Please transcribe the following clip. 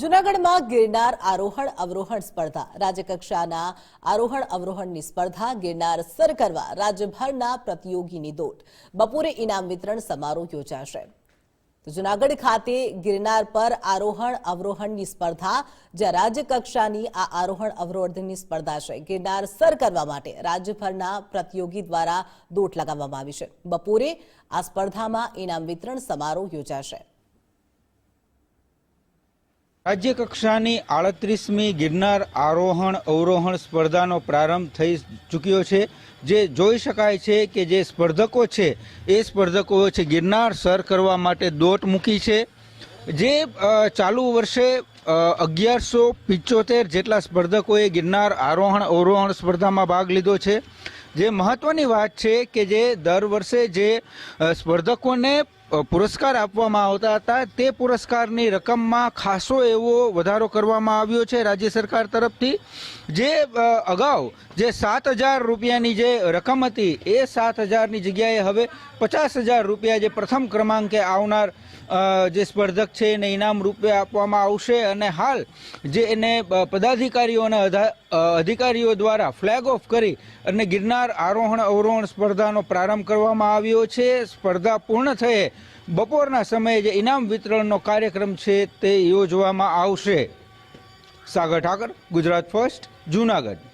જૂનાગઢમાં ગિરનાર આરોહણ અવરોહણ સ્પર્ધા. રાજ્યકક્ષાના આરોહણ અવરોહણની સ્પર્ધા ગિરનાર સર કરવા રાજ્યભરના પ્રતિયોગીની દોટ. બપોરે ઇનામ વિતરણ સમારોહ યોજાશે. જૂનાગઢ ખાતે ગિરનાર પર આરોહણ અવરોહણની સ્પર્ધા, જ્યાં રાજ્યકક્ષાની આ આરોહણ અવરોહણની સ્પર્ધા છે. ગિરનાર સર કરવા માટે રાજ્યભરના પ્રતિયોગી દ્વારા દોટ લગાવવામાં આવી છે. બપોરે આ સ્પર્ધામાં ઇનામ વિતરણ સમારોહ યોજાશે. રાજ્ય કક્ષાની આડત્રીસમી ગિરનાર આરોહણ અવરોહણ સ્પર્ધાનો પ્રારંભ થઈ ચૂક્યો છે. જે જોઈ શકાય છે કે જે સ્પર્ધકો છે, એ સ્પર્ધકો છે ગિરનાર સર કરવા માટે દોટ મૂકી છે. જે ચાલુ વર્ષે અગિયારસો પિચોતેર જેટલા સ્પર્ધકોએ ગિરનાર આરોહણ અવરોહણ સ્પર્ધામાં ભાગ લીધો છે. જે મહત્વની વાત છે કે જે દર વર્ષે જે સ્પર્ધકોને પુરસ્કાર આપવામાં આવતા હતા. તે પુરસ્કારની રકમમાં ખાસો એવો વધારો કરવામાં આવ્યો છે રાજ્ય સરકાર તરફથી. જે અગાઉ જે સાત હજાર રૂપિયાની જે રકમ હતી એ સાત હજારની જગ્યાએ હવે પચાસ હજાર રૂપિયા જે પ્રથમ ક્રમાંકે આવનાર જે સ્પર્ધક છે એને ઇનામ રૂપે આપવામાં આવશે અને હાલ જે એને અ, પદાધિકારીઓ અને અધિકારીઓ દ્વારા ફ્લેગ ઓફ કરી અને ગિરનાર આરોહણ અવરોહણ સ્પર્ધાનો પ્રારંભ કરવામાં આવ્યો છે. સ્પર્ધા પૂર્ણ થયે બપોરના સમયે જે ઇનામ વિતરણનો કાર્યક્રમ છે તે યોજવામાં આવશે. સાગર ઠાકર, ગુજરાત ફર્સ્ટ, જૂનાગઢ.